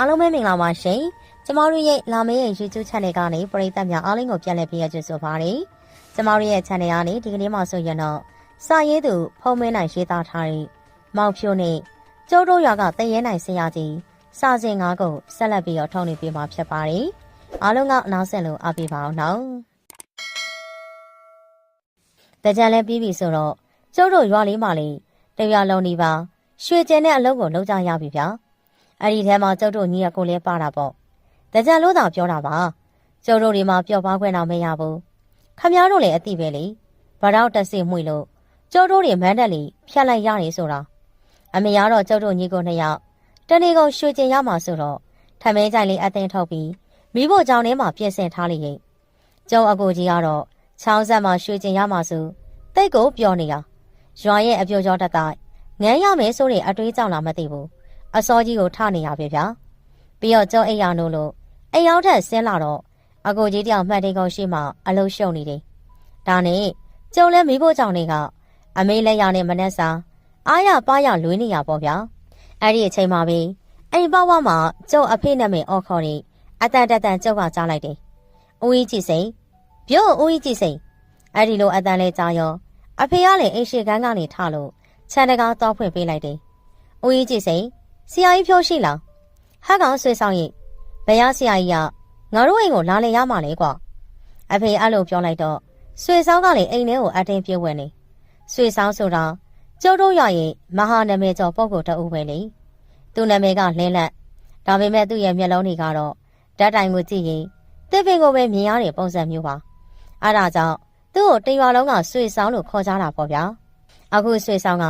အားလုံးပဲမင်္ဂလာပါရှင်ကျမတို့ရဲ့လာမရဲ့ YouTube Channel ကနေပရိသတ်များအားလုံးကိုပြန်လည်ပေးရချင်ဆိုပါတယ်ကျမတို့ရဲ့ Channel ကနေဒီကနေ့မှဆိုရင်တော့စာရေးသူဖုံးမင်းနိုင်ရေးသားထားတဲ့မောင်ဖြိုးနဲ့ကျိုးတို့ရွာကတရဲနိုင်ဆရာကြီးစာစဉ်ငါးကိုဆက်လက်ပြီးတော့ထုတ်နေပေးမှာဖြစ်ပါတယ်အားလုံးကအနောက်ဆက်လို့အားပေးပါအောင်နော်တကြံလည်းပြီးပြီဆိုတော့ကျိုးတို့ရွာလေးမှလေတရွာလုံးဒီပါရွှေကျင်တဲ့အလုပ်ကိုလုပ်ကြရပြီဗျာ အဲ့ဒီထဲမှာကျုပ်တို့ညီရကိုလည်းပါတာပေါ့တကြံလို့သာပြောတာပါကျုပ်တို့ဒီမှာပျော်ပါခွင့်တော့မရဘူးခမည်းတော်လည်းအတိပဲလေဘာတော့တက်စီမှုလို့ကျုပ်တို့တွေမန်းတက်လီဖြတ်လိုက်ရတယ်ဆိုတာအမေကတော့ကျုပ်တို့ညီကိုနှစ်ယောက်တနေ့ကုန်ရွှေကျင်ရမှာဆိုတော့ထမင်းကြိုင်လေးအသိန်းထုတ်ပြီးမိဖို့ကြောင်ထဲမှာပြင်ဆင်ထားလိမ့်ရင်ကျုံအကိုကြီးကတော့ချောင်းဆက်မှာရွှေကျင်ရမှာဆိုတိတ်ကိုပျော်နေတာရွာရဲ့အပြိုကျော်တက်တိုင်းငန်းရမယ်ဆိုတဲ့အတွေးကြောင့်လားမသိဘူး အစောကြီးကိုထနေရပြီဗျာပြီးတော့ကျောင်းအိမ်ရနိုးလို့အိမ်ရောက်ထက်ဆင်းလာတော့အကိုကြီးတယောက်မှတ်တိတ်ကုန်ရှိမှအလုံးရှုံနေတယ်ဒါနဲ့ကျုံလဲမိဖို့ကြောင့်နေကအမေလက်ရနဲ့မနှက်စာအားရပါရလွေးနေရပေါ့ဗျာအဲ့ဒီအချိန်မှာပဲအိမ်ပေါဝမှာကျုံအဖေနဲ့မင်းအော်ခေါ်နေအတန်တတန်ကျုပ်ကကြားလိုက်တယ်ဦးကြီးကြည့်စိန်ပြို့ဦးကြီးကြည့်စိန်အဲ့ဒီလိုအတန်လဲကြားရောအဖေကလည်းအိမ်ရှိကန်းကနေထလို့ခြံတကားတောက်ဖွင့်ပေးလိုက်တယ်။ဦးကြီးကြည့်စိန် ဆရာကြီးဖြိုးရှိလား။ဟာကောင်ဆွေဆောင်ရင်ဘယ်ရဆရာကြီးကငါတို့အိမ်ကိုလာလေရမှာလေကွာ။အဖေအဲ့လိုပြောလိုက်တော့ဆွေဆောင်ကလည်းအိမ်ထဲကိုအတင်းပြေးဝင်နေ။ဆွေဆောင်ဆိုတာကျုပ်တို့ရရဲ့မဟာနာမည်ကျော်ပုဂ္ဂိုလ်တအုပ်ပဲလေ။သူ့နာမည်ကလင်းလက်။ဒါပေမဲ့သူ့ရဲ့မျက်လုံးတွေကတော့ဓာတ်တိုင်ကိုကြည့်ရင်တစ်ပင်ကိုပဲမြင်ရတဲ့ပုံစံမျိုးပါ။အဲဒါကြောင့်သူ့ကိုတရွာလုံးကဆွေဆောင်လို့ခေါ်ကြတာပေါ့ဗျာ။အခုဆွေဆောင်က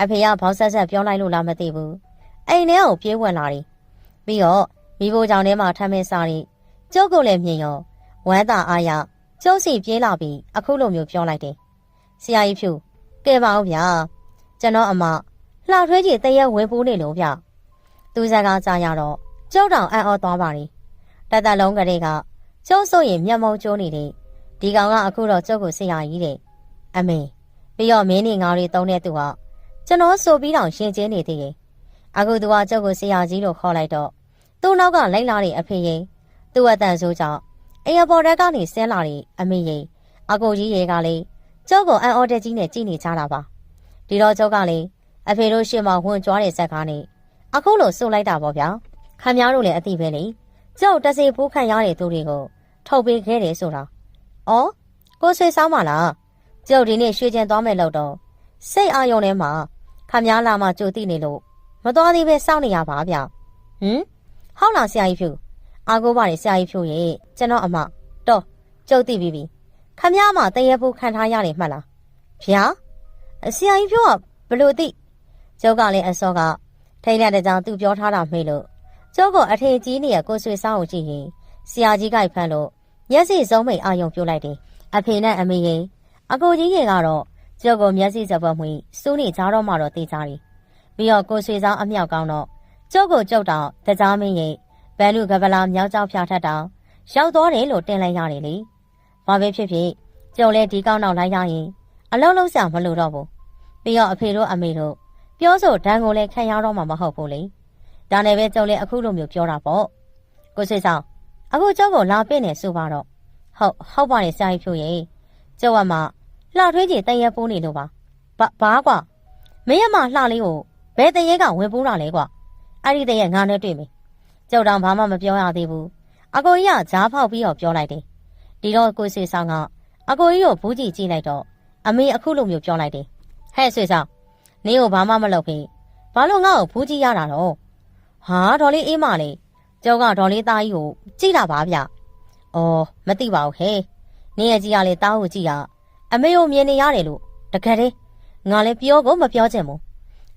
အဖေကဘောက်ဆက်ဆက်ပြောလိုက်လို့လားမသိဘူး အိမ်ထဲကိုပြေးဝင်လာတယ်ပြီးတော့မိဖို့ကြောင့်ထဲမှာထမ်းမင်းစားတယ်ကျုပ်ကလည်းမြင်ရောဝမ်းသာအားရကျုပ်စီပြေးလာပြီးအခုလိုမျိုးပြောလိုက်တယ်ဆရာကြီးဖြူကဲပါဦးဗျာကျွန်တော်အမလှထွေးကြီးတရက်ဝင်ပိုးနေလို့ဗျသူစကားကြားရတော့ကျုပ်တောင်အံ့ဩသွားပါလေတသက်လုံးကလေးကကျုပ်ဆိုရင်မျက်မှောင်ကျိုးနေတယ်ဒီကောင်ကအခုတော့ကျုပ်ကိုဆရာကြီးတဲ့အမေပြီးတော့မင်းနေငါတွေတုံးတဲ့သူကကျွန်တော်ဆိုပြီးတော့ရှင်ကျင်းနေသေးတယ် အခုသူကကျုပ်ကိုဆရာကြီးလို့ခေါ်လိုက်တော့သူ့နောက်ကလိုက်လာတဲ့အဖေရင်သူ့အတန်ဆိုးကြောင့်အေယာပေါ်တက်ကနေဆင်းလာတဲ့အမေရင်အကိုကြီးရေကလည်းကျုပ်ကိုအန်အော်တက်ကြီးနဲ့ကြည်နေကြတာပါဒီတော့ကျုပ်ကလည်းအဖေတို့ရှေ့မှာဝင်ကြွားတဲ့ဇက်ကားနဲ့အခုလို့စုလိုက်တာပေါ့ဗျာခမများတို့လည်းအသိပဲလေကျုပ်တစေဖိုးခံရတဲ့သူတွေကိုထုတ်ပေးခဲ့တယ်ဆိုတာဩကိုဆွေဆောင်မလားကျုပ်ဒီနေ့ရွှေကျင်သွားမယ်လို့တော့စိတ်အာရုံထဲမှာခမားလာမှကြိုတိနေလို့ မတော်သေးပဲစောင့်နေရပါဗျဟင်ဟောက်လာဆရာကြီးဖြူအာကိုပါနေဆရာကြီးဖြူရဲ့ကျွန်တော်အမတော့ကြုတ်တိပြီပြီခမားမတရေဖို့ခံထားရတယ်မှတ်လားဗျာဆရာကြီးဖြူကဘလို့တိကျုပ်ကလည်းအစောကထိတ်တဲ့တဲ့ကြောင့်သူပြောထားတာမေးလို့ကျုပ်ကအထင်ကြီးနေရကိုဆွေစောင်းကိုကြည့်ရင်ဆရာကြီးကဖမ်းလို့မျက်စိစုံးမိတ်အာယုံပြိုလိုက်တယ်အဖေနဲ့အမေရင်အကိုကြီးရေကတော့ကျုပ်ကိုမျက်စိစပွက်မှုစူးနေကြတော့မှတော့သိကြတယ် ပြီးတော့ကိုဆွေဆောင်အမြောက်ကောင်းတော့ကျုပ်ကိုကျုပ်တောင်တကြားမင်းရင်ဘန်လူကပလာမြောက်ကြောက်ဖြာထက်တောင်ရောက်သွားတယ်လို့တင်လိုက်ရတယ်လေဘာပဲဖြစ်ဖြစ်ကျုပ်လည်းဒီကောင်းတော့လိုက်ရရင်အလုံးလုံးဆောင်မလို့တော့ဘူးပြီးတော့အဖေတို့အမေတို့ပြောဆိုဒဏ်ကိုလည်းခံရတော့မှာမဟုတ်ဘူးလေဒါနဲ့ပဲကျုပ်လည်းအခုလိုမျိုးပြောတာပေါ့ကိုဆွေဆောင်အခုကျုပ်ကိုလာပြည့်နေဆိုပါတော့ဟုတ်ဟုတ်ပါတယ်ဆရာကြီးဖြိုရဲ့ကျုပ်ကမှလှထွေးကြီးတန်ရဲပိုးနေလို့ပါဘာဘာကွာမင်းရမလှလေးကို ဘယ်တန်ရဲကဝင်ပိုးတာလဲကွာအဲ့ဒီတန်ရဲငါနဲ့တွေ့ပြီကျုပ်တောင်ဘာမှမပြောရသေးဘူးအကိုကြီးကဂျားဖောက်ပြီးတော့ပြောလိုက်တယ်ဒီတော့ကိုဆွေဆောင်ကအကိုကြီးကိုဘူးကြည့်ကြည့်လိုက်တော့အမေအခုလိုမျိုးပြောလိုက်တယ်ဟဲ့ဆွေဆောင်နင်းကိုဘာမှမလုပ်ဖေးဘာလို့ငါ့ကိုဘူးကြည့်ရတာတော့ဟာဒေါ်လေးအေးမလေးကျုပ်ကဒေါ်လေးသားကြီးကိုကြည့်တာပါဗျ။အော်မသိပါဘူးဟဲ့။နင်းရဲ့ကြီးကလေသားကိုကြည့်ရအမေကိုမြင်နေရတယ်လို့တကယ်တည်းငါလည်းပြောကိုမပြောချင်ဘူး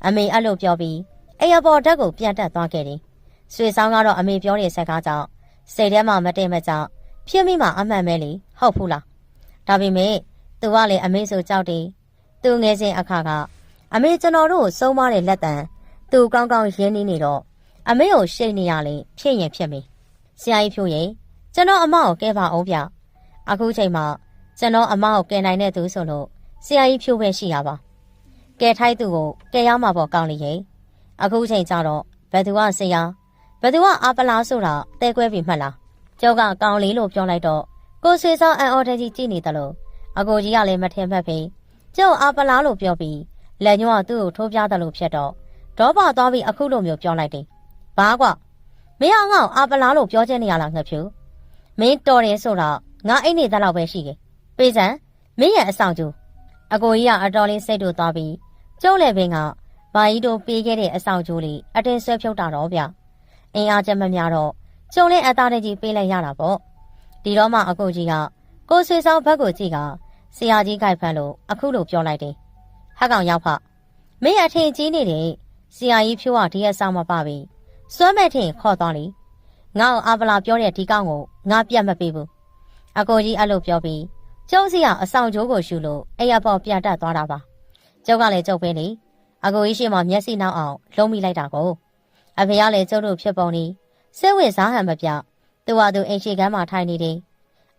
အမေအဲ့လိုပြောပြီးအေယာပေါ်ဓာတ်ကိုပြန်တက်သွားခဲ့တယ်ဆွေဆောင်ကတော့အမေပြောတဲ့ဆက်ကားကြောင့်စိတ်ထဲမှာမတည့်မကြောက်ဖြစ်မိမှအမှန်ပဲလေဟုတ်ဘူးလားဒါပေမဲ့သူကလည်းအမေဆိုကြောက်တယ်သူငယ်စဉ်အခါကအမေကျွန်တော်တို့စုံမတဲ့လက်တံသူကောင်းကောင်းရင်းနေနေတော့အမေကိုရှိတ်နေရလေဖြစ်ရင်ဖြစ်မေဆရာကြီးဖြိုးရင်ကျွန်တော်အမကိုကဲပါအောင်ဗျအခုချိန်မှာကျွန်တော်အမကိုကယ်နိုင်တဲ့သူဆိုလို့ဆရာကြီးဖြိုးပဲရှိရပါ ကယ်ထိုက်သူကိုကယ်ရမှာပေါ့ကောင်းလေရဲ့အခုချိန်ကျတော့ဘယ်သူကဆရာဘသူကအာပလာဆိုတာတဲကွဲပြီမှတ်လားကျောက်ကကောင်းလေးလို့ပြောလိုက်တော့ကိုဆွေဆောင်အန်အော်တကြီးကြည့်နေတယ်လို့အကိုကြီးကလည်းမထင်မှတ်ပြီကျောက်အာပလာလို့ပြောပြီးလက်ညှိုးကသူ့ကိုထိုးပြတယ်လို့ဖြစ်တော့ဒေါပသွားပြီးအခုလိုမျိုးပြောလိုက်တယ်ဘာကွာမင်းအောင်ငါ့ကိုအာပလာလို့ပြောချင်နေရလားငှက်ဖြူမင်းတော်တယ်ဆိုတော့ငါအိတ်နေတဲ့လောက်ပဲရှိခဲ့ပေးစံမင်းရဲ့အဆောင်ကျူ အကိုကြီးကအတော်လေးစိတ်တူသွားပြီးကျုပ်လည်းပင်ကဘာကြီးတို့ပေးခဲ့တဲ့အဆောင်ကျူလေးအတင်းဆွဲဖြုတ်တာတော့ဗျအင်းအားချက်မများတော့ကျုံလေးအသားတကြီးပေးလိုက်ရတာပေါ့ဒီတော့မှအကိုကြီးကကိုဆွေဆောင်ဘက်ကိုကြည့်ကဆရာကြီးကြိုက်ဖမ်းလို့အခုလိုပြောလိုက်တယ်ဟက်ကောင်ရောက်ဖမင်းအထင်ကြီးနေတယ်ဆရာကြီးဖြိုးကဒီရက်ဆောင်မပပြီစွမ်းမဲ့ထင်ခေါ်သွားလိငါ့ကိုအာဗလာပြောတဲ့ဒီကောင်ကိုငါပြတ်မပေးဘူးအကိုကြီးအဲ့လိုပြောပြီး ကျုံးစီကအဆောင်ကျိုးကိုရှူလို့အဲ့ရပေါ်ပြန်တက်သွားတာပါကျုပ်ကလည်းကျုပ်ပဲလေအကိုကြီးရှိမှမျက်စိနောက်အောင်လုံးမိလိုက်တာကိုအဖေကလည်းကျုပ်တို့ဖြစ်ပုံနေစိတ်ဝင်စားဟန်မပြသူကသူအိမ်ရှိကမ်းမှာထိုင်နေတယ်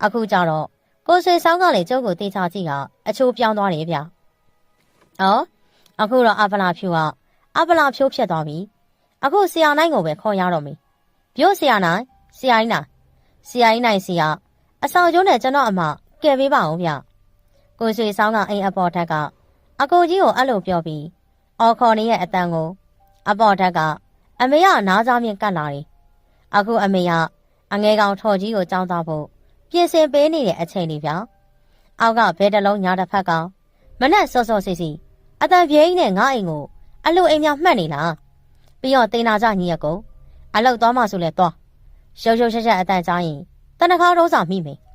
အခုကျတော့ကိုဆွေဆောင်ကလည်းကျုပ်ကိုတေချာကြည့်ကအချိုးပြောင်းသွားတယ်ဗျ။အော်အခုတော့အပလာဖြူကအပလာဖြိုးဖြစ်သွားပြီ။အခုဆရာနိုင်ကိုပဲခေါ်ရတော့မီ။ပြောဆရာနိုင်ဆရာကြီးနိုင်ဆရာကြီးနိုင်ဆရာအဆောင်ကျိုးနဲ့ကျွန်တော်အမ ကယ်ပေးပါဦးဗျ။ကိုဆွေဆောင်ကအိမ်အပေါ်ထက်ကအကိုကြီးကိုအဲ့လိုပြောပြီးအော်ခေါ်နေရဲ့အတန်ကို အပေါ်ထက်ကအမေကနားစားမြင့်ကတ်လာတယ်။အခုအမေကအငဲကောင်ထော်ကြီးကိုကြောင်းသွားဖို့ပြင်ဆင်ပေးနေတဲ့အချိန်လေးဗျာ။အောက်ကဘဲတလုံးညာတစ်ဖက်ကမနဲ့စောစောစီစီအတန်ပြင်းနဲ့ငါအိမ်ကိုအလိုအိမ်များမှတ်နေလား။ပြီးတော့တင်နာကြညီရကုအလောက်သွားမှဆိုလဲသွား။ရှုပ်ရှုပ်ချက်ချက်အတန်ကြားရင်တနခါတော့စာမိမယ်။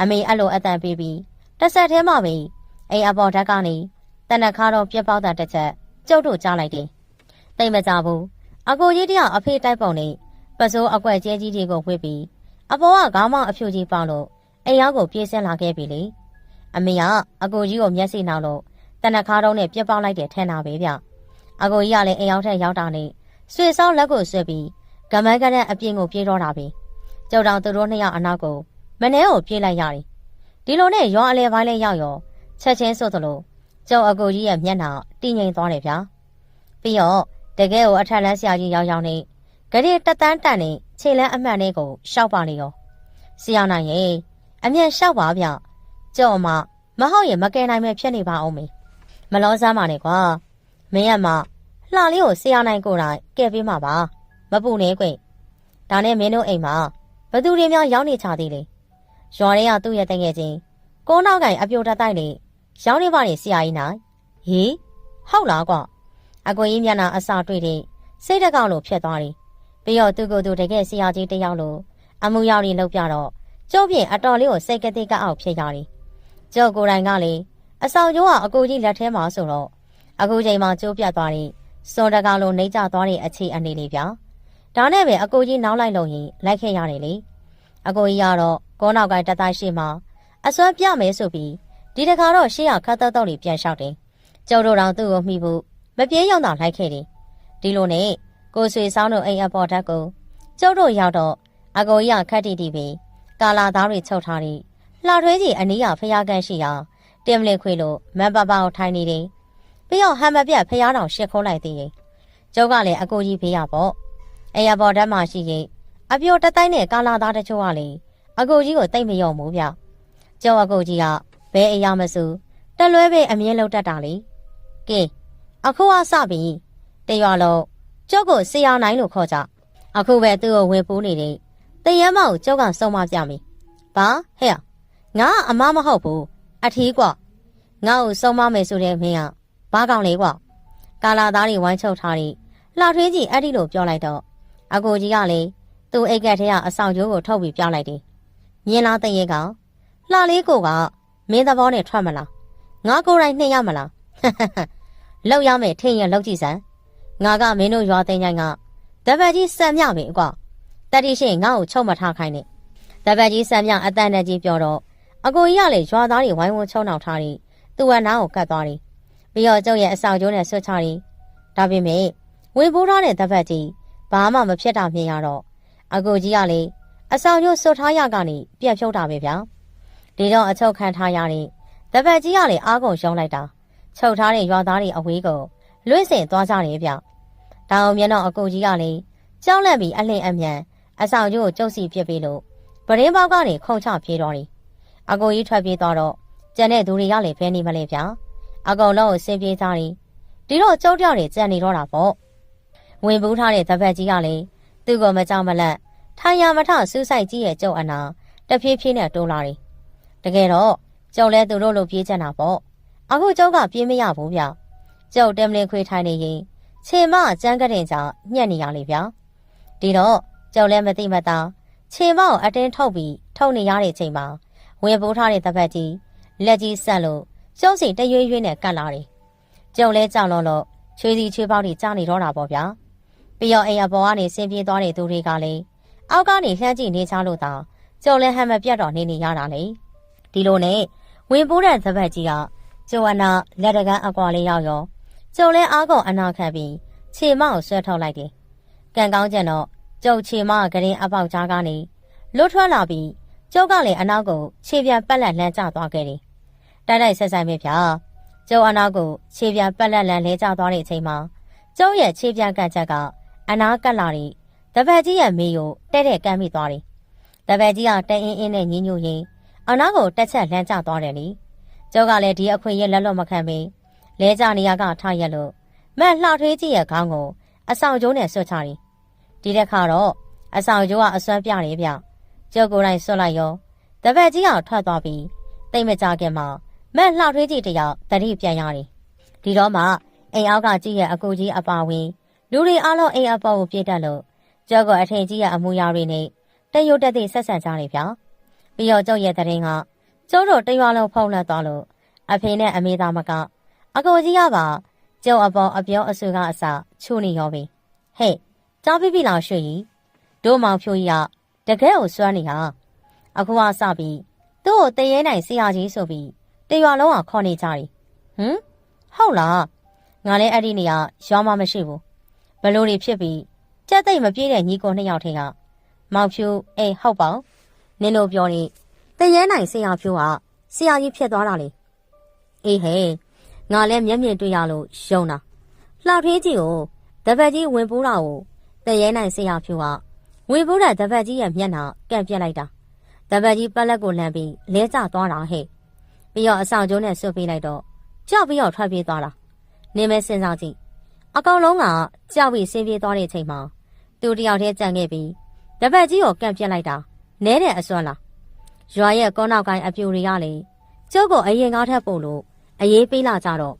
အမေအဲ့လိုအတန်ပေးပြီးတစ်ဆက်ထဲမှာပဲအိမ်အပေါ်ဓာတ်ကနေတနခါတော့ပြက်ပေါက်တာတစ်ချက်ကျုပ်တို့ကြားလိုက်တယ်။တိတ်မကြဘူး။အကိုကြီးတယောက်အဖေတိုက်ပုံနဲ့ပစိုးအကွက်ကျဲကြီးတွေကိုဝှေ့ပြီးအပေါ်ကခေါင်းမောင်အဖြူကြီးပေါလို့အိမ်ရောက်ကိုပြေးဆင်းလာခဲ့ပြီလေအမေကအကိုကြီးကိုမျက်စိနောက်လို့တနခါတော့နဲ့ပြက်ပေါက်လိုက်တယ်ထင်တာပဲဗျအကိုကြီးကလည်းအိမ်ရောက်ထက်ရောက်တာနဲ့ဆွေဆောင်လက်ကိုဆွဲပြီးဂမန်းကတဲ့အပြင်ကိုပြေးတော့တာပဲကြောက်တောင်သူတို့နှစ်ယောက်အနောက်ကို မနှဲကိုပြေးလိုက်ရတယ်ဒီလိုနဲ့ရောအလဲပိုင်းလေးရောက်ရောချက်ချင်းဆိုသလိုကျောက်အကိုကြီးရဲ့မျက်နှာတည်ငြိမ်သွားတယ်ဗျာပြီးတော့တကယ်ကိုအထက်လန်းဆရာကြီးရောက်ရောက်နေဂရေတတန်းတန်နေခြေလန်းအမှန်လေးကိုရှောက်ပါနေရောဆရာနိုင်ရဲ့အမြန်ရှောက်ပါဗျကြော့မမဟုတ်ရင်မကယ်နိုင်မဲ့ဖြစ်နေပါအောင်မေမလောစမ်းပါနဲ့ကွာမင်းရမလှလေးကိုဆရာနိုင်ကိုယ်တိုင်ကယ်ပေးမှာပါမပူနဲ့ကွဒါနဲ့မင်းတို့အိမ်မှာဘသူတွေများရောက်နေချသေးလေ ရွာတွေကသူ့ရဲ့တငယ်ချင်းကိုနောက်ကင်အပြိုတတိုက်နေရောက်နေပါနေဆရာကြီးနိုင်ဟေးဟုတ်လားကွာအကွေကြီးမျက်နှာအစာတွေ့တဲ့စိတ်တကောင်လိုဖြစ်သွားတယ်ပြီးတော့သူကိုယ်သူတကယ်ဆရာကြီးတယောက်လိုအမှုရောက်နေလောက်ပြတော့ကျုပ်ပြင်အတော်လေးကိုစိတ်ကတိကအောက်ဖြစ်ရတယ်။ကျုပ်ကိုယ်တိုင်ကလေအဆောင်ကျိုးကအကိုကြီးလက်ထဲမှာဆိုတော့အခုချိန်မှာကျိုးပြတ်သွားတဲ့စွန်တကောင်လိုနှိမ့်ကျသွားတဲ့အခြေအနေလေးဗျာ။ဒါနဲ့ပဲအကိုကြီးနောက်လိုက်လို့ရင်လိုက်ခဲ့ရတယ်လေ။အကိုကြီးကတော့ ကောနောက်ကတတိုင်းရှိမှအစွမ်းပြမယ်ဆိုပြီးဒီတခါတော့ရှေ့ရခတ်တော့တော့လေးပြန်လျှောက်တယ်။ကျုပ်တို့တော့သူ့ကိုမှီဖို့မပြေးရောက်တော့လိုက်ခဲ့တယ်။ဒီလိုနဲ့ကိုဆွေဆောင်တို့အိမ်အပေါ်ဓာတ်ကိုကျုပ်တို့ရောက်တော့အကိုကြီးကခက်တီတီပဲကာလာသားတွေချုပ်ထားပြီးလှထွေးကြီးအနီးကဖျားကန်ရှိရာတင်မလင်ခွေလို့မတ်ပပကိုထိုင်နေတယ်ပြီးတော့ဟမ်မပြတ်ဖျားတော်ရှစ်ခိုးလိုက်သေးတယ်ကျုပ်ကလည်းအကိုကြီးဖေးရပေါ့အိမ်အပေါ်ဓာတ်မှရှိရင်အပြိုတတိုင်းနဲ့ကာလာသားတချို့ကလေ အကိုကြီးကိုတိတ်မရောမှုဗျကျုပ်အကိုကြီးကဘဲအရာမစုတလွဲပဲအမြင်လောက်တတ်တာလေကဲအခုကစပြီတရွာလုံးကျုပ်ကိုဆရာနိုင်လို့ခေါ်ကြအခုပဲသူ့ကိုဝင်ပူးနေတဲ့တရမ်းမကိုကျုပ်ကစုံမပြမိဘာဟဲ့ငါအမမဟုတ်ဘူးအထီးကွာငါ့ကိုစုံမမယ်ဆိုတဲ့မင်းကဘာကောင်လဲကွာကာလာသားတွေဝိုင်းချုပ်ထားတဲ့လှထွေးကြီးအဲ့ဒီလိုပြောလိုက်တော့အကိုကြီးကလေသူ့အိတ်ကက်ထဲကအဆောင်ကျိုးကိုထုတ်ပြီးပြလိုက်တယ် မြင်လားတရေကောင်လှလေးကိုကမင်းသဘောနဲ့ထွက်မလားငါကိုယ်တိုင်နှင်ရမလားလောက်ရမယ်ထင်ရလောက်ကြည့်စမ်းငါကမင်းတို့ရွာသိန်းချိုင်းကတပတ်ကြီးစံမြပဲကွာတတိရှိငါ့ကိုချုပ်မထားခိုင်းနဲ့တပတ်ကြီးစံမြအတန်နဲ့ကြီးပြောတော့အကိုကြီးကလည်းရွာသားတွေဝိုင်းဝန်းချုံနှောင်ထားတယ်သူကနားကိုကတ်သွားတယ်ပြီးတော့ကျုပ်ရဲ့အဆောင်ကျိုးနဲ့ဆွတ်ချတယ်ဒါပေမဲ့ဝင်ပိုးထားတဲ့တပတ်ကြီးဘာမှမဖြစ်တာမြင်ရတော့အကိုကြီးကလည်း အဆောင်ကျိုးဆွတ်ထားရကနေပြက်ဖြုတ်တာပဲဗျာဒီတော့အချုပ်ခံထားရတဲ့တပတ်ကြီးကလည်းအားကုန်ရှုံးလိုက်တာချုပ်ထားတဲ့ရွာသားတွေအဝေးကိုလွင့်စင်သွားကြတယ်ဗျ။ဒါအောင်မျက်နှာအကိုကြီးကလည်းကြောက်လန့်ပြီးအလင်းအမြန်အဆောင်ကျိုးကိုကျုပ်စီပြစ်ပြီးလို့ပရင်းပေါက်ကနေခုံချပြေးတော့တယ်အကိုကြီးထွက်ပြေးသွားတော့ကျန်တဲ့သူတွေကလည်းဖဲနေမလဲဗျာအကောင်လုံးကိုဆင်းပြေးကြတယ်ဒီတော့ကျုပ်တယောက်တွေကြံနေတော့တာပေါ့ဝင်ပူးထားတဲ့တပတ်ကြီးကလည်းသူ့ကိုမကြောက်မလန့် ထိုင်ရမထစူးဆိုင်ကြီးရဲ့ကျုပ်အနာတဖြည်းဖြည်းနဲ့တိုးလာတယ်တကယ်တော့ကျုပ်လဲသူတို့လိုပြေးချင်တာပေါ့အခုကျုပ်ကပြေးမရဘူးဗျကျုပ်တမလင်ခွေထိုင်နေရင်ခြေမကျန်းကတဲ့ကြောင့်ညှက်နေရလေဗျဒီတော့ကျုပ်လဲမသိမသာခြေမကိုအတင်းထုတ်ပြီးထုတ်နေရတဲ့ချိန်မှာဝင်ပိုးထားတဲ့တပတ်ကြီးလက်ကြီးဆက်လို့ကျုပ်စီတရွေ့ရွေ့နဲ့ကတ်လာတယ်ကျုပ်လဲကြောက်လို့လို့ချွေးစီချွေးပေါက်တွေကြားနေတော့တာပေါ့ဗျာပြီးတော့အိမ်အပေါ်ကနေဆင်းပြေးသွားတဲ့သူတွေကလည်း အောက်ကနေလှမ်းကြည့်နေကြလို့သာကျုပ်လဲဟမ်မပြတ်တော့နေနေရတာလေဒီလိုနဲ့ဝင်ပိုးတဲ့သပတ်ကြီးကကျုပ်အနာလက်တကန်းအကွာလေးရောက်ရောကျုပ်လဲအားကုန်အနာခံပြီးခြေမကိုဆွဲထုတ်လိုက်တယ်ကံကောင်းကြတော့ကျုပ်ခြေမကရင်အပေါက်ကြားကနေလွတ်ထွက်လာပြီးကျုပ်ကလည်းအနောက်ကိုခြေပြန်ပက်လက်လှမ်းကျသွားခဲ့တယ်တိုက်တိုက်ဆက်ဆိုင်ပဲဗျာကျုပ်အနောက်ကိုခြေပြန်ပက်လက်လန်လဲကျသွားတဲ့အချိန်မှာကျုပ်ရဲ့ခြေပြန်ကန့်ချက်က အနာကတ်လာတဲ့ တပတ်ကြီးရဲ့မေးကိုတဲ့တဲ့ကမ်းမိသွားတယ်တပတ်ကြီးကတအင်းအင်းနဲ့ညင်းညူရင်းအနာကိုတက်ချက်လှမ်းကျသွားတယ်လေကျုပ်ကလည်းဒီအခွင့်ရဲ့လက်လွတ်မခံပင်လဲကျနေရကထားရက်လို့မက်လှထွေးကြီးရဲ့ခေါင်းကိုအဆောင်ကျိုးနဲ့ဆွတ်ချတယ်ဒီတစ်ခါတော့အဆောင်ကျိုးကအစွမ်းပြတယ်ဗျကျုပ်ကိုယ်တိုင်ဆွတ်လိုက်ရောတပတ်ကြီးကထွက်သွားပြီးတိတ်မကြခင်မှာမက်လှထွေးကြီးတယောက်တတိပြန်ရတယ်ဒီတော့မှအိမ်အောက်ကကြီးရဲ့အကူကြီးအပါဝင်လူတွေအားလုံးအိမ်အပေါ်ကိုပြေးတက်လို့ ကျောက်ကအထင်ကြီးရဲ့အမူအရာတွေနဲ့တရုတ်တက်တဲ့ဆက်ဆံကြတယ်ဗျာပြီးတော့ကျောက်ရဲ့တရင်ကကျုံးတို့တရွာလုံးဖုံးလက်သွားလို့အဖေနဲ့အမေသားမကအကိုကြီးကပါကျုံအပေါ်အပြောအဆူကအစချိုးနေရောပြီဟဲ့ကြားပြပြီလားရွှေကြီးတို့မောင်ဖြိုးကြီးကတကယ်ကိုစွမ်းနေဟာအခုကစပြီးသူ့ကိုတရေနိုင်ဆရာကြီးဆိုပြီးတရွာလုံးကခေါ်နေကြတယ်ဟမ်ဟုတ်လားငါလည်းအဲ့ဒီနေရာရွာမှမရှိဘူးဘလို့တွေဖြစ်ပြီး ကြက်သိမ့်မပြေးတဲ့ညီကိုနှစ်ယောက်ထက်ကမောင်ဖြူအေးဟုတ်ပါနင်တို့ပြောနေတရဲနိုင်ဆရာဖြူကဆရာကြီးဖြစ်သွားတာလေအေးဟဲ့ငါလည်းမျက်မြင်တွေ့ရလို့ယုံတာလှထေးကြီးကိုတပတ်ကြီးဝင်ပူးတာကိုတရဲနိုင်ဆရာဖြူကဝင်ပူးတဲ့တပတ်ကြီးရဲ့မျက်နှာကန့်ပြက်လိုက်တာတပတ်ကြီးပက်လက်ကိုလှမ်းပြီးလဲကျသွားတာဟဲ့ပြီးတော့အဆောင်ကျိုးနဲ့ဆွတ်ပေးလိုက်တော့ကြောက်ပြီးတော့ထွက်ပြေးသွားတာနေမဲစဉ်းစားကြည့်အကောင်လုံးကကြောက်ပြီးဆင်းပြေးသွားတဲ့အချိန်မှာ သူတယောက်တည်းကြံခဲ့ပြီးတပတ်ကြီးကိုကန့်ပြက်လိုက်တာနဲတဲ့အစွမ်းလားရွာရဲ့ကောနောက်ကိုင်းအပြူတွေကလေကျုပ်ကိုအရင်ကားထက်ပို့လို့အေးပေးလာကြတော့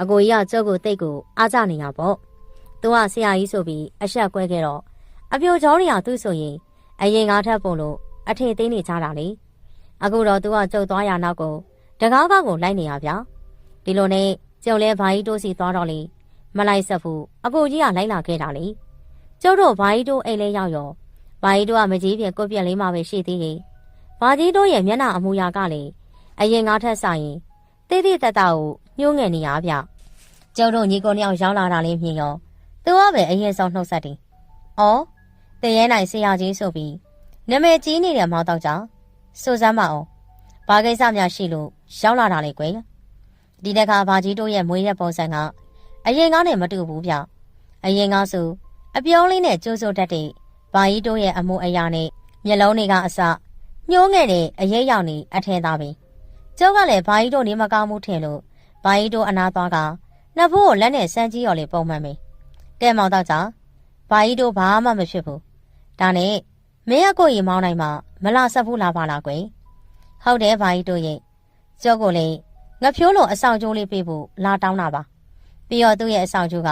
အကိုကြီးကကျုပ်ကိုတိတ်ကိုအားကြနေတာပေါ့သူကဆရာကြီးဆိုပြီးအဆက်ကွဲခဲ့တော့အပြိုချောတွေကသူ့ဆိုရင်အရင်ကားထက်ပို့လို့အထင်သေးနေကြတာလေအခုတော့သူကကျုပ်သွားရနောက်ကိုတကားကောက်ကိုလိုက်နေရဗျာဒီလိုနဲ့ကျုပ်လဲဘာကြီးတိုးစီသွားတော့လေမလိုက်ဆက်ဘူးအကိုကြီးကလိုက်လာခဲ့တာလေ ကျုပ်တို့ဘာကြီးတိုးအိမ်လေးရောက်ရောဘာကြီးတိုးကမကြီးပြကိုပြက်လေးမှပဲရှိသေးတယ်ဘာကြီးတိုးရဲ့မျက်နှာအမူအရာကလေအရင်ကားထက်ဆိုင်ရင်တိတိတတ်တာကိုညှိုးငယ်နေရဗျကျုပ်တို့ညီကိုနှစ်ယောက်ရောက်လာတာလေးမြင်ရောသူကပဲအရင်ဆုံးနှုတ်ဆက်တယ်အော်တရဲနိုင်ဆရာကြီးဆိုပြီးနာမည်ကြီးနေတဲ့မောင်တော့ကြောင့်စိုးစမ်းမအောင်ဘာကိစ္စများရှိလို့ရောက်လာတာလေကွယ်ဒီတခါဘာကြီးတို့ရဲ့မွေးရက်ပုံစံကအရင်ကားနဲ့မတူဘူးဗျအရင်ကားဆို အပြောင်းလေးနဲ့ကျိုးစိုးတတ်တဲ့ဘာကြီးတို့ရဲ့အမှုအရာနဲ့မျက်လုံးတွေကအစညှိုးငယ်တဲ့အရေးရောက်နေအထင်သာပဲကျုပ်ကလည်းဘာကြီးတို့နေမကောင်းမှုထင်လို့ဘာကြီးတို့အနာသွားကနှစ်ဖို့ကိုလက်နဲ့စမ်းကြည့်ရော်လေပုံမှန်ပဲကဲမောင်တော့ကြာဘာကြီးတို့ဘာမှမဖြစ်ဘူးဒါနဲ့မင်းအကိုရီမောင်းနိုင်မှမလာဆက်ဘူးလားပါလားကွယ်ဟုတ်တယ်ဘာကြီးတို့ရဲ့ကျုပ်ကိုလည်းငဖြိုးလိုအဆောင်ကျိုးလေးပေးဖို့လာတောင်းတာပါပြီးတော့သူ့ရဲ့အဆောင်ကျိုးက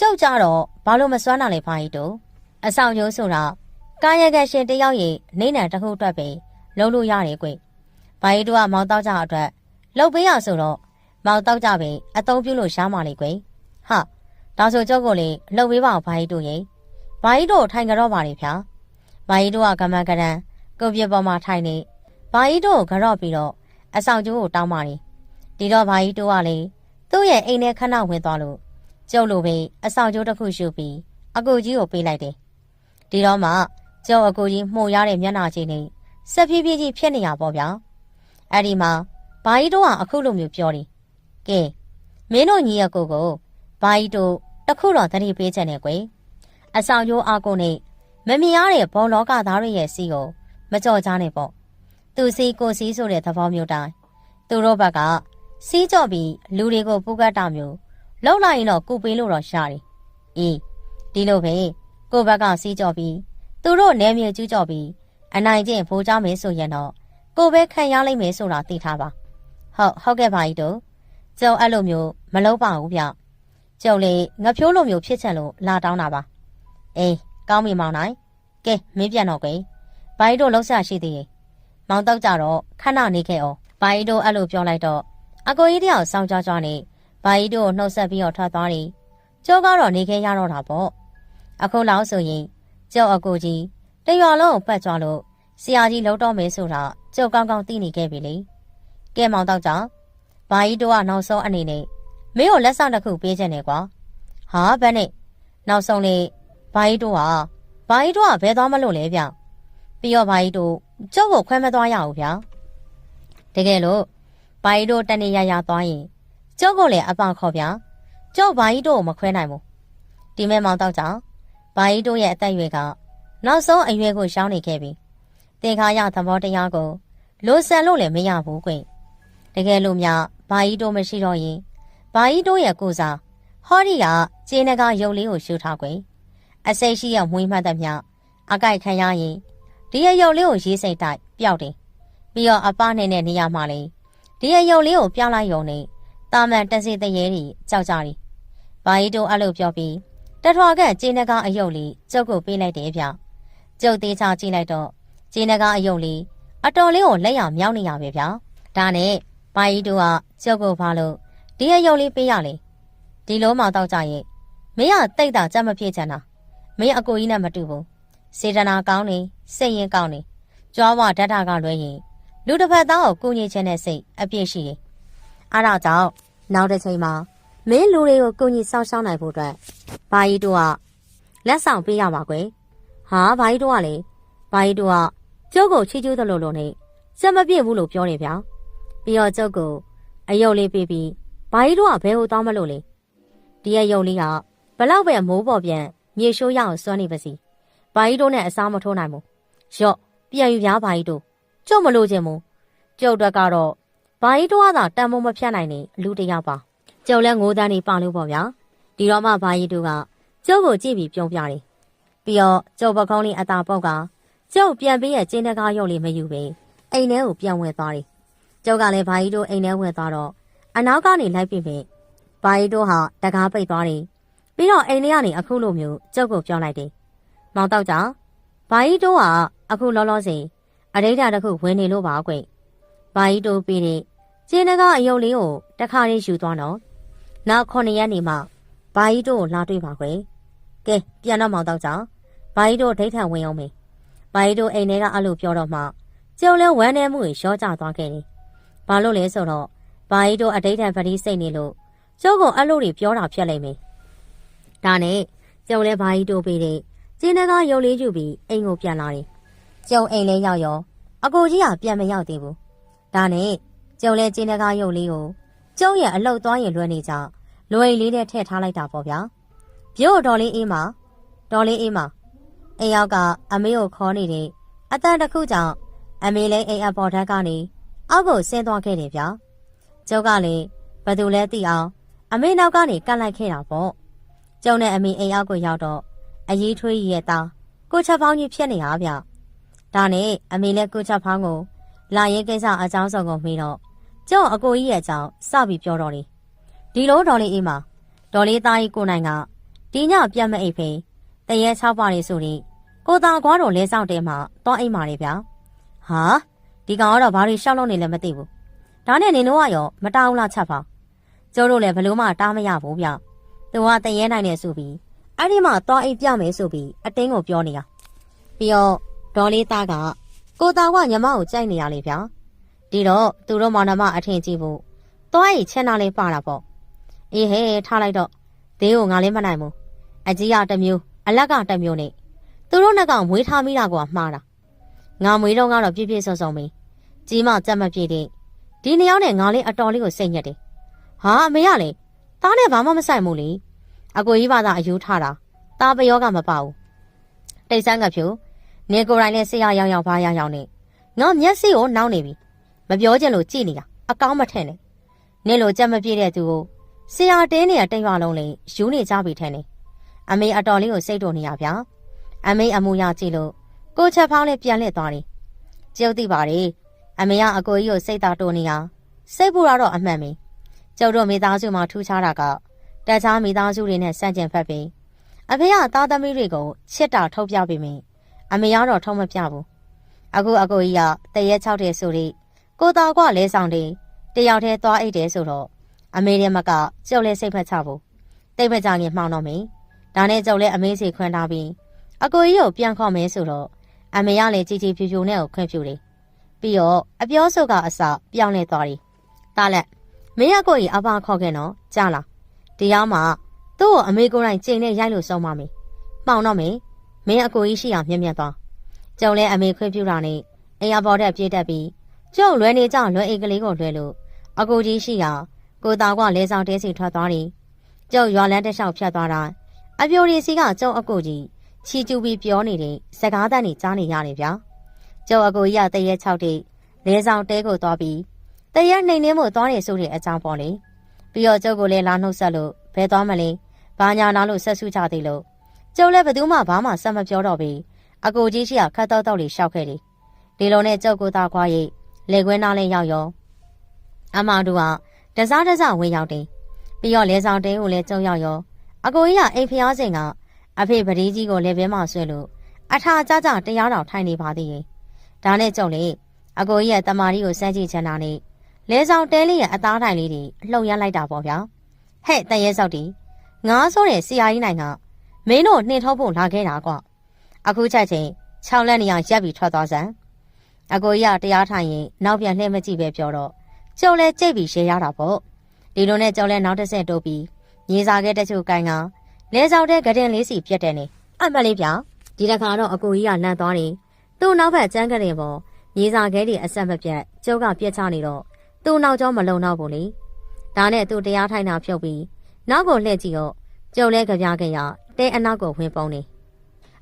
ကျုပ်ကြတော့ဘာလို့မစွမ်းတာလဲဘာကြီးတို့အဆောင်ကျိုးဆိုတာကာယကရှင်တယောက်ရဲ့နေနံတစ်ခုအတွက်ပဲလုံးလို့ရတယ်ကွဘာကြီးတို့ကမောင်တောက်ကြအတွက်လှုပ်ပေးရဆိုတော့မောင်တောက်ကြပဲအသုံးပြုလို့ရှားမှလေကွဟာဒါဆိုကျုပ်ကိုလေလှုပ်ပေးပါဘာကြီးတို့ရဲ့ဘာကြီးတို့ထိုင်ကြတော့ပါလေဗျာဘာကြီးတို့ကကမန်ကရန်ကွန်ပျူတာပေါ်မှာထိုင်နေဘာကြီးတို့ကိုကြော့ပြီးတော့အဆောင်ကျိုးကိုတောင်းပါတယ်ဒီတော့ဘာကြီးတို့ကလေသူ့ရဲ့အိမ်ထဲခဏဝင်သွားလို့ ကျုပ်လိုပဲအဆောင်ကျိုးတစ်ခုရှုပ်ပြီးအကူကြီးကိုပေးလိုက်တယ်ဒီတော့မှကျုပ်အကူကြီးမှုရတဲ့မျက်နှာချင်းနဲ့စက်ဖြည်းဖြည်းကြီးဖြစ်နေရပေါ့ဗျာအဲ့ဒီမှာဘာကြီးတို့ကအခုလိုမျိုးပြောတယ်ကဲမင်းတို့ညီအကိုကိုဘာကြီးတို့တခုတော့တတိပေးချက်နဲ့ကွယ်အဆောင်ရိုးအကုန်းနဲ့မမြင်ရတဲ့ဘောလောကသားတွေရဲ့စီကိုမကြော်ကြနဲ့ပေါ့သူစီကိုစီဆိုတဲ့သဘောမျိုးတိုင်းသူတို့ဘက်ကစီးကြော့ပြီးလူတွေကိုပူကတ်တာမျိုး လောက်လိုက်ရင်တော့ကုပေးလို့တော့ရှာတယ်အေးဒီလိုပဲကိုဘက်ကစီးကြော့ပြီးသူတို့နယ်မြေကျူးကြော့ပြီးအနိုင်ကျင့်ဖိုးကြမယ်ဆိုရင်တော့ကိုပဲခံရလိမ့်မယ်ဆိုတာသိထားပါဟုတ်ဟုတ်ကဲ့ပါကြီးတို့ကျုံအဲ့လိုမျိုးမလုပ်ပါဘူးဗျကျုံလေငဖြိုးလိုမျိုးဖြစ်ချင်လို့လာတောင်းတာပါအေးကောင်းပြီမောင်နိုင်ကဲမင်းပြန်တော့ကွယ်ဘာကြီးတို့လှုပ်ရှားရှိသေးရဲ့မောင်တော့ကြတော့ခဏနေခဲ့အောင်ဘာကြီးတို့အဲ့လိုပြောလိုက်တော့အကိုကြီးတယောက်စောင်းကြွားကြွားနေ ဘာကြီးတို့နှုတ်ဆက်ပြီးတော့ထွက်သွားတယ်ကျုံကတော့နေခဲ့ရတော့တာပေါ့အခုလောက်ဆိုရင်ကျုံအကိုကြီးတရွာလုံးကိုပတ်ကြွားလို့ဆရာကြီးလှုပ်တော့မယ်ဆိုတာကျုပ်ကောင်းကောင်းသိနေခဲ့ပြီလေကဲမောင်တော့ကြောင့်ဘာကြီးတို့ကနောက်ဆုံးအနေနဲ့မင်းကိုလက်ဆောင်တစ်ခုပေးခြင်းနဲ့ကွာဟာဘယ်နဲ့နောက်ဆုံးလေဘာကြီးတို့ကဘာကြီးတို့ကဘယ်သွားမလို့လဲဗျပြီးတော့ဘာကြီးတို့ကျုပ်ကိုခွဲမသွားရဘူးဗျတကယ်လို့ဘာကြီးတို့တနေ့ရရသွားရင် ကျုပ်ကိုလည်းအပခေါ်ဗျကျုပ်ဘာကြီးတို့ကိုမခွဲနိုင်ဘူးဒီမဲ့မောင်တော့ကြောင့်ဘာကြီးတို့ရဲ့အသက်အရွယ်ကနောက်ဆုံးအရွယ်ကိုရှောင်းနေခဲ့ပြီသင်္ခါရသဘောတရားကိုလိုဆန်လို့လည်းမရဘူးကွတကယ်လို့များဘာကြီးတို့မရှိတော့ရင်ဘာကြီးတို့ရဲ့ကိုစားဟောဒီကကျင်းနကရုပ်လေးကိုရှုထားကွအစိတ်ရှိရမွေးမှတ်တဲ့မြအကြိုက်ခံရရင်ဒီရဲ့ရုပ်လေးကိုရေးစိတ်တိုက်ပျောက်တယ်ပြီးတော့အပနေတဲ့နေရာမှာလေဒီရဲ့ရုပ်လေးကိုပြောင်းလိုက်ရုံနဲ့ တာမန်တစီတရေကြီးကြောက်ကြတယ်ဘာကြီးတို့အဲ့လိုပြောပြီးတထွာကကျင်းနကအယုတ်လေးကျုပ်ကိုပေးလိုက်တယ်ဗျကျုပ်သေးချကြည့်လိုက်တော့ကျင်းနကအယုတ်လေးအတော်လေးကိုလက်ရမြောင်းနေရပဲဗျာဒါနဲ့ဘာကြီးတို့ကကျုပ်ကိုဖားလို့ဒီအယုတ်လေးပေးရလေဒီလိုမှတော့ကြရဲ့မင်းကတိတ်တာကြက်မဖြစ်ချင်တာမင်းအကိုကြီးနဲ့မတူဘူးစေတနာကောင်းနေစိတ်ရင်ကောင်းနေကြွားဝဓာတ်တာကလွဲရင်လူတစ်ဖက်သားကိုကိုငြိခြင်းတဲ့စိတ်အပြည့်ရှိတယ် အားဒါကြောင့်နောက်တစ်ချိန်မှာမင်းလူတွေကိုကိုကြီးစောင့်ရှောက်နိုင်ဖို့အတွက်ဘာကြီးတို့ကလက်ဆောင်ပေးရမှာကွယ်ဟာဘာကြီးတို့ကလေဘာကြီးတို့ကကျုပ်ကိုချီးကျူးသလိုလိုနဲ့စက်မပြည့်ဘူးလို့ပြောနေဗျာပြီးတော့ကျုပ်ကိုအယုတ်လေးပေးပြီးဘာကြီးတို့ကဘဲဟိုတောင်းမလို့လေဒီရဲ့ယုတ်လေးကဘလောက်ပဲမိုးပေါ်ပြန်မြေရှိုးရအောင်စွမ်းနေပါစီဘာကြီးတို့နဲ့အစားမထိုးနိုင်ဘူးရော့ပြန်ယူပြားဘာကြီးတို့ကျုပ်မလို့ခြင်းမူကျုပ်အတွက်ကတော့ ဘာကြီးတို့ကသာတန်မိုးမဖြတ်နိုင်နေလူတယောက်ပါကျုပ်လည်းငိုးတန်းနေပါလို့ပေါ့ဗျာဒီတော့မှဘာကြီးတို့ကကျုပ်ကိုကြည့်ပြီးပြုံးပြတယ်ပြီးတော့ကျုပ်ပကုံးလေးအသာပုတ်ကကျုပ်ပြန်ပြီးရဲ့ကျင်းတကားရုပ်လေးမယူပဲအိမ်ထဲကိုပြန်ဝင်သွားတယ်ကျုပ်ကလည်းဘာကြီးတို့အိမ်ထဲဝင်သွားတော့အနောက်ကနေလိုက်ပြီပဲဘာကြီးတို့ဟာတကားပိတ်သွားတယ်ပြီးတော့အိမ်ထဲကနေအခုလိုမျိုးကျုပ်ကိုပြောလိုက်တယ်မောင်တော့ကြောင့်ဘာကြီးတို့ကအခုလောလောဆယ်အရိဒာတစ်ခုဝင်နေလို့ပါကွ ဘာကြီးတို့ပြီးတဲ့ကျင်းတကားအယုတ်လေးကိုတခါလေးယူသွားတော့နောက်9ရက်နေမှဘာကြီးတို့ကိုလာတွေ့ပါခွေကဲပြန်တော့မောင်တော့ကြောင့်ဘာကြီးတို့ဒိဋ္ဌံဝင်အောင်မေဘာကြီးတို့အိမ်ထဲကအဲ့လိုပြောတော့မှကျုံလဲဝမ်းနေမှုတွေရောကြသွားခဲ့တယ်ဘာလို့လဲဆိုတော့ဘာကြီးတို့အတိတ်တန်ပတိစိတ်နေလို့ကျုပ်ကအဲ့လိုတွေပြောတာဖြစ်လိမ့်မယ်ဒါနဲ့ကျုံလဲဘာကြီးတို့ပေးတဲ့ကျင်းတကားရုပ်လေးယူပြီးအိမ်ကိုပြန်လာတယ်ကျုံအိမ်လဲရောက်ရောအကိုကြီးကပြန်မရောက်သေးဘူး ဒါနဲ့ကျုံလဲကျင်းတကားရုပ်လေးကိုကျုံရဲ့အလုတ်သွားရင်လွှဲနေကြလွယ်လေးနဲ့ထည့်ထားလိုက်တာပေါ့ဗျာပြို့တော်လေးအေးမတော်လေးအေးမအိမ်ရောက်ကအမေကိုခေါ်နေတယ်အတန်တစ်ခုကြောင့်အမေလည်းအိမ်အပေါ်ထက်ကနေအောက်ကိုဆင်းသွားခဲ့တယ်ဗျာကျုပ်ကလည်းဘသူလဲသိအောင်အမေနောက်ကနေကတ်လိုက်ခဲ့တာပေါ့ကျုံနဲ့အမေအိမ်အောက်ကိုရောက်တော့အရေးထွေးရရဲ့သားကိုချက်ဖောင်းကြီးဖြစ်နေတာဗျဒါနဲ့အမေလည်းကိုချက်ဖောင်းကို လာရင်ကိစ္စအကြောင်းစုံကိုမေးတော့ကျုံအကိုကြီးရဲ့အကြောင်းစပြီးပြောတော့တယ်ဒီလိုတော်လေးအေးမှာဒေါ်လေးသားကြီးကိုနိုင်ကဒီညပြတ်မအိပ်ဖေးတရေ၆ပါးလေးဆိုရင်ကိုသာကွာတော်လဲဆောင်တဲမှာတော့အိမ်မာလေဗျာဟာဒီကောင်ကတော့ဘာတွေရှောက်လို့နေလဲမသိဘူးဒါနဲ့နင်တို့ကရောမတောင်းလားချက်ပါကျိုးတို့လည်းဘလို့မှတားမရဘူးဗျသူကတရေနိုင်နေဆိုပြီးအဲ့ဒီမှာတော့အိမ်ပြမယ်ဆိုပြီးအတင်းကိုပြောနေတာပြီးတော့ဒေါ်လေးသားက ကိုသာကညီမကိုကြိုက်နေရလေဗျာဒီတော့သူတို့မောင်နှမအထင်ကြီးဖို့သွားရင်ချမ်းသာလေးပါတာပေါ့အေးဟဲ့ထားလိုက်တော့ဒေးကိုငါလည်းမနိုင်ဘူးအကြီးကတစ်မျိုးအလက်ကတစ်မျိုးနဲ့သူတို့နှစ်ကောင်မွေးထားမိတာကမှားတာငါမွေးတော့ကတော့ပြည့်ပြည့်စုံစုံပဲကြီးမကြက်မပြည့်တဲ့ဒီနှစ်ယောက်နဲ့ငါလေးအတော်လေးကိုစိတ်ညက်တယ်ဟာအမေကလေသားနဲ့ဘာမှမဆိုင်ဘူးလေအကိုကြီးဘာသာအယူထားတာသားပယောကမပါဘူးတိတ်ဆန်းကဖြူ နေကိုယ်တိုင်နဲ့ဆရာရောင်ရောင်ဖားရောင်ရောင်နဲ့ငါမျက်စိကိုနှောင်းနေပြီမပြောချင်လို့ကြည်နေတာအကောင်းမထင်နဲ့နင့်လိုကြက်မပြည့်တဲ့သူကိုဆရာတင်းနေရတိတ်ရွာလုံးလေးယူနေကြပြီထင်နေအမေအတော်လေးကိုစိတ်တုန်နေရဗျာအမေအမူအရကြည့်လို့ကိုချက်ဖောင်းလေးပြန်လှည့်သွားတယ်ကျုပ်သိပါတယ်အမေကအကိုကြီးကိုစိတ်သာတိုးနေတာစိတ်ပူတာတော့အမှန်ပဲကျုပ်တို့မိသားစုမှာထူးခြားတာကတခြားမိသားစုတွေနဲ့ဆန့်ကျင်ဖက်ပြီးအဖေကသားသမီးတွေကိုချစ်တာထုတ်ပြပေးမယ် အမေကတော့ထုံးမပြဘူးအခုအကိုကြီးကတရဲ၆တဲ့ဆိုပြီးကိုတော်ကလဲဆောင်တယ်တယောက်တည်းသွားအိတ်တယ်ဆိုတော့အမေရဲ့မကကျုပ်လည်းစိတ်ဖက်ချဘူးတိတ်မကြခင်မှောင်တော့မယ်ဒါနဲ့ကျုပ်လည်းအမေစီခွန်းထားပြီးအကိုကြီးကိုပြန်ခေါ်မယ်ဆိုတော့အမေကလည်းជីជីဖြူဖြူနဲ့ကိုခွင့်ပြုတယ်ပြီးတော့အပြောစုကအစပြောင်းလဲသွားတယ်တားလက်မင်းအကိုကြီးအဖခေါ်ခဲ့နော်ကြားလားတရားမှသူ့ကိုအမေကိုယ်တိုင်ချိန်နဲ့ရိုက်လို့ဆုံးပါမယ်မှောင်တော့မယ် မင်းအကိုကြီးရှိအောင်မြက်မြက်သွားကျုံလဲအမေခွင့်ပြုတာနဲ့အိမ်အပေါ်တက်ပြေးတက်ပြီးကျုံလွယ်နေကြလွယ်အိတ်ကလေးကိုလွယ်လို့အကိုကြီးရှိရာကိုသားကလဲဆောင်တဲစီထွက်သွားတယ်ကျုံရွာလန်းတစ်လျှောက်ဖြတ်သွားတာအပြိုရီစီကကျုံအကိုကြီးချီကျူပြီးပြောနေတဲ့စကားသံတွေကြားနေရတယ်ဗျာကျုံအကိုကြီးကတရက်၆တိလဲဆောင်တဲကိုသွားပြီးတရက်နှိမ်နှင်းမှုသွားနေဆိုတဲ့အကြောင်းပေါ့လေပြီးတော့ကျုပ်ကိုလည်းလာနှုတ်ဆက်လို့ဘယ်သွားမလဲဘာညာနာလို့ဆက်ဆူကြသေးလို့ ကျုပ်လည်းဘယ်သူမှဘာမှဆက်မပြောတော့ဘူးအကိုကြီးရှိကခတ်တော့တော့လေးရှောက်ခဲ့တယ်ဒီလိုနဲ့ကျုပ်ကိုသားခွာရိတ်လေခွင်းသားလေးရောက်ရောအမောင်တို့ကတစားတစားဝင်ရောက်တယ်ပြီးတော့လဲဆောင်တဲကိုလည်းကျုံရောက်ရောအကိုကြီးကအိမ်ဖျားစဉ်ကအဖေပတိကြီးကိုလည်းဘဲမှဆွဲလို့အထာကြကြတရားတော်ထိုင်နေပါသေးရဲ့ဒါနဲ့ကြုံလေအကိုကြီးရဲ့တမာရီကိုစမ်းကြည့်ချင်တာနဲ့လဲဆောင်တဲလေးရဲ့အသားထိုင်လေးတွေလှုပ်ရမ်းလိုက်တာပေါ့ဗျာဟဲ့တန်ရဲဆောက်တီငါဆိုတဲ့ဆရာကြီးနိုင်က မင်းတို့နှင်ထုတ်ဖို့လာခဲ့တာကွအခုချက်ချင်း၆လက်နေအောင်ရက်ပြီးထွက်သွားစမ်းအကိုကြီးကတရားထိုင်ရင်နောက်ပြန်လှည့်မကြည့်ပဲပြောတော့ကျုပ်လဲကြိတ်ပြီးရှေရတာပေါ့ဒီလိုနဲ့ကျုပ်လဲနောက်တစ်ဆင့်တိုးပြီးမြေစာခဲတချို့ကိုင်ကလဲဆောင်တဲ့ဂရင်လေးစီပြတ်တယ်နေအမလေးဗျာဒီတစ်ခါတော့အကိုကြီးကလန့်သွားတယ်သူ့နောက်ဘက်ကျန်းကလေးပေါ်မြေစာခဲတွေအဆက်မပြတ်ကျုပ်ကပြက်ချနေတော့သူ့နောက်ကျောမလုံတော့ဘူးလေဒါနဲ့သူတရားထိုင်တာဖြုတ်ပြီးနောက်ကိုလှည့်ကြည့်တော့ကျုပ်လဲကြပြားခဲ့ရ တဲအနောက်ကိုဝင်ပုံနေ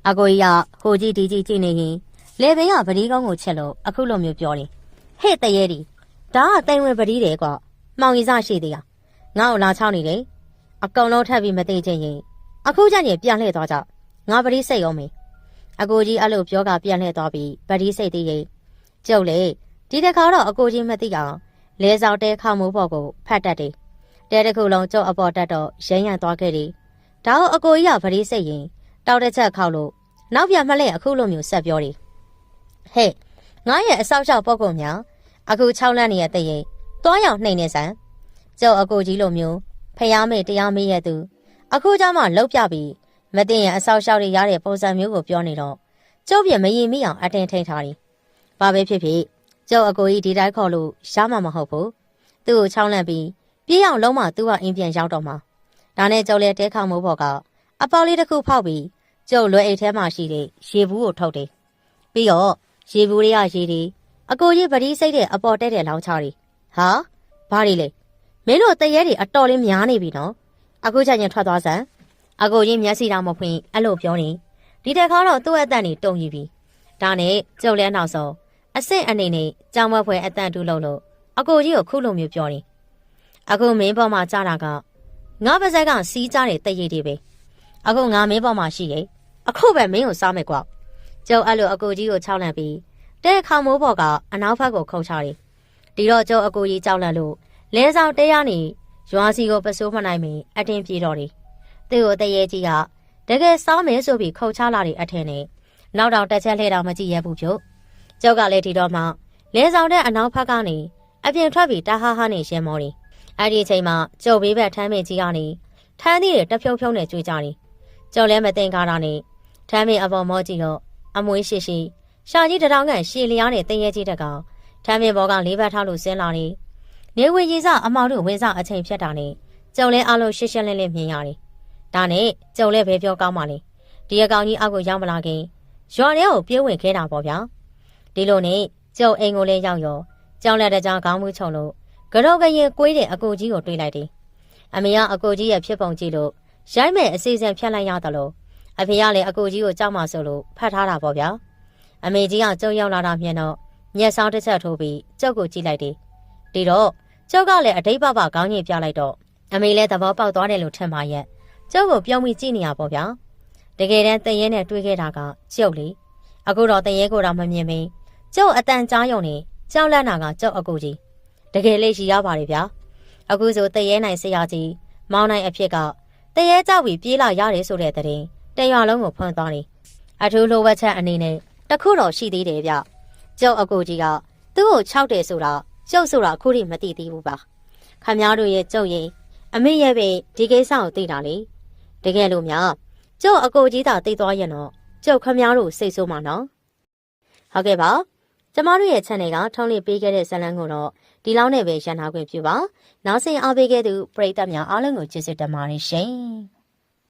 အကိုကြီးကဟိုကြီးဒီကြီးကြည့်နေရင်လေဘင်းကပတိကောင်းကိုချက်လို့အခုလိုမျိုးပြောတယ်ဟဲ့တရေဒီဒါကတိုင်ဝင်ပတိတယ်ကွာမှောင်ရီစရှိသေးရငါ့ကိုလာချောင်းနေတယ်အကောင်လုံးထပ်ပြီးမသိချင်းရင်အခုကျရင်ပြန်လှည့်သွားကြငါပတိစိတ်အောင်မေအကိုကြီးအဲ့လိုပြောကပြန်လှည့်သွားပြီးပတိစိတ်သေးရင်ကျုပ်လေဒီတခါတော့အကိုကြီးမသိအောင်လဲဆောင်တဲခေါမိုးပေါ်ကိုဖတ်တတ်တယ်တဲတစ်ခုလုံးကျုပ်အပေါ်တက်တော့ရမ်းရမ်းသွားခဲ့တယ် ဒါတော့အကိုကြီးကပတိစိတ်ရင်တောက်တစ်ချက်ခောက်လို့နောက်ပြန်မလဲအခုလိုမျိုးဆက်ပြောတယ်ဟဲ့ငါရဲ့အဆောက်အအုံပုတ်ကုန်များအခု6လမ်းနေရတဲ့ရင်တွားရောင်နှိမ့်နေစမ်းကျုပ်အကိုကြီးလိုမျိုးဖျားမေတရားမေးရသူအခုကြမှာလှုပ်ပြပြီးမတင်ရအဆောက်အအုံတွေရတဲ့ပုံစံမျိုးကိုပြောနေတော့ကျုပ်ပြမရင်မိအောင်အတင်းထိန်ထားတယ်ဘာပဲဖြစ်ဖြစ်ကျုပ်အကိုကြီးဒီတိုင်းခေါ်လို့ရမှာမဟုတ်ဘူးသူ့ကိုချောင်းလန့်ပြီးပြေးအောင်လုံးမသူ့ကအင်းပြန်ရောက်တော့မှာ ဒါနဲ့ကျုပ်လည်းတဲခေါမိုးပေါ်ကအပေါက်လေးတစ်ခုဖောက်ပြီးကျုပ်လွယ်အိတ်ထဲမှာရှိတဲ့ရေဘူးကိုထုတ်တယ်ပြီးတော့ရေဘူးတွေကရေတွေအကိုကြီးပတိစိတ်တဲ့အပေါ်တက်တဲ့လောင်းချတွေဟာဘာတွေလဲမင်းတို့တရဲတွေအတော်လေးများနေပြီနော်အခုချက်ချင်းထွက်သွားစမ်းအကိုကြီးမျက်စိတောင်မဖွင့်အဲ့လိုပြောနေဒီတက်ခါတော့သူ့အတန်ကြီးတုံယူပြီဒါနဲ့ကျုပ်လည်းနောက်ဆုံးအစ်စ်အနေနဲ့ကြောင်မဖွဲအတန်တူလို့လို့အကိုကြီးကိုခုလိုမျိုးပြောနေအခုမင်းပေါ်မှာကြားတာက ငါပါဇက်ကစီးကြတဲ့တရေတွေပဲအခုငါမင်းပေါ်မှာရှိရဲ့အခုပဲမင်းကိုစားမယ်ကွာကျုပ်အဲ့လိုအကိုကြီးကိုချောက်လန့်ပြီးတဲ့ခေါမိုးပေါ်ကအနောက်ဘက်ကိုခုန်ချတယ်ဒီတော့ကျုပ်အကိုကြီးကြောက်လန့်လို့လဲဆောင်တဲရနေရွာစီကိုပစိုးမနိုင်မီအတင်းပြေတော့တယ်သူ့ကိုတရေကြီးကတကယ်စားမယ်ဆိုပြီးခုန်ချလာတဲ့အထင်နဲ့နောက်တော့တက်ချက်လှဲတော့မကြည့်ရဘူးဖြို့ကျုပ်ကလည်းဒီတော့မှလဲဆောင်တဲ့အနောက်ဘက်ကနေအပြင်ထွက်ပြီးတဟားဟားနေရှင်းမော်တယ် အဲ့ဒီအချိန်မှာကျုပ်ဘေးဘက်ထမ်းမင်းကြီးကနေထမ်းသီးတွေတဖြုံဖြုံနဲ့ကြွေးကြတယ်ကျုပ်လည်းမတင်ကားတာနဲ့ထမ်းမင်းအပေါ်မောကြည့်တော့အမွေးရှိရှိရှာကြီးတထောင်ခန့်ရှည်လျားနဲ့တင်ရဲကြီးတကောင်ထမ်းမင်းဘောကလေးဘက်ထားလို့ဆင်းလာနေနေဝင်ကြီးစအမောင်တို့ဝင်စအချိန်ဖြတ်တာနဲ့ကျုံလဲအားလုံးရှင်းရှင်းလင်းလင်းမြင်ရတယ်ဒါနဲ့ကျုံလဲပဲပြောကောင်းပါလေဒီအကောင်ကြီးအောက်ကိုရောက်မလာခင်ရွာထဲကိုပြေးဝင်ခဲ့တာပေါ့ဗျာဒီလိုနဲ့ကျုံအိမ်ကိုလည်းရောက်ရောကြောင်လက်တကြားခေါင်းမူးချုံလို့ ကြောက်ကရင်ကွေးတဲ့အကိုကြီးကိုတွေးလိုက်တယ်အမေကအကိုကြီးရဲ့ဖြစ်ပုံကြည့်လို့ရိုက်မဲ့အစီအစဉ်ဖြတ်လိုက်ရတယ်လို့အဖေကလည်းအကိုကြီးကိုကြောက်မှဆိုလို့ဖတ်ထားတာပေါ့ဗျာအမေကြီးကကျုပ်ရောက်လာတာမြင်တော့မျက်စောင်းတစ်ချက်ထိုးပြီးကျုပ်ကိုကြည့်လိုက်တယ်ဒီတော့ကျုပ်ကလည်းအတိတ်ဘဘခေါင်းကြီးပြလိုက်တော့အမေလည်းသဘောပေါက်သွားတယ်လို့ထင်ပါရဲ့ကျုပ်ကိုပြုံးပြီးကြည့်နေရပေါ့ဗျာတကယ်တမ်းတရဲနဲ့တွေးခဲ့တာကကျုပ်လေအခုတော့တရဲကိုတော့မမြင်မင်းကျုပ်အတန်ကြားယုံနေကြောက်လန့်တာကကျုပ်အကိုကြီး တကယ်လေးရှိရပါတယ်ဗျာအခုဆိုတရဲနိုင်ဆရာကြီးမောင်းနိုင်အဖြစ်ကတရဲကြောက်ပြီးပြေးလာရတယ်ဆိုတဲ့တဲ့တရွာလုံးကိုဖွင့်သွားတယ်အထူးလိုဝက်ချက်အနေနဲ့တခုတော့ရှိသေးတယ်ဗျကျုပ်အကိုကြီးကသူ့ကိုခြောက်တယ်ဆိုတာကျုပ်ဆိုတာအခုထိမသိသေးဘူးပါခမည်းတော်ရဲ့ကျုပ်ရင်အမေရဲ့ပဲဒီကိစ္စကိုသိတာလေတကယ်လို့များကျုပ်အကိုကြီးသာသိသွားရင်တော့ကျုပ်ခမည်းတော်စိတ်ဆိုးမှာနော်ဟုတ်ကဲ့ပါကျမတို့ရဲ့ channel ကထုံးလင်းပေးခဲ့တဲ့ဇာတ်လမ်းကိုတော့ ဒီလောက်နဲ့ပဲရန်နာခွင့်ပြုပါနောက်ဆက်အားပေးခဲ့သူပရိသတ်များအားလုံးကိုကျေးဇူးတင်ပါတယ်ရှင်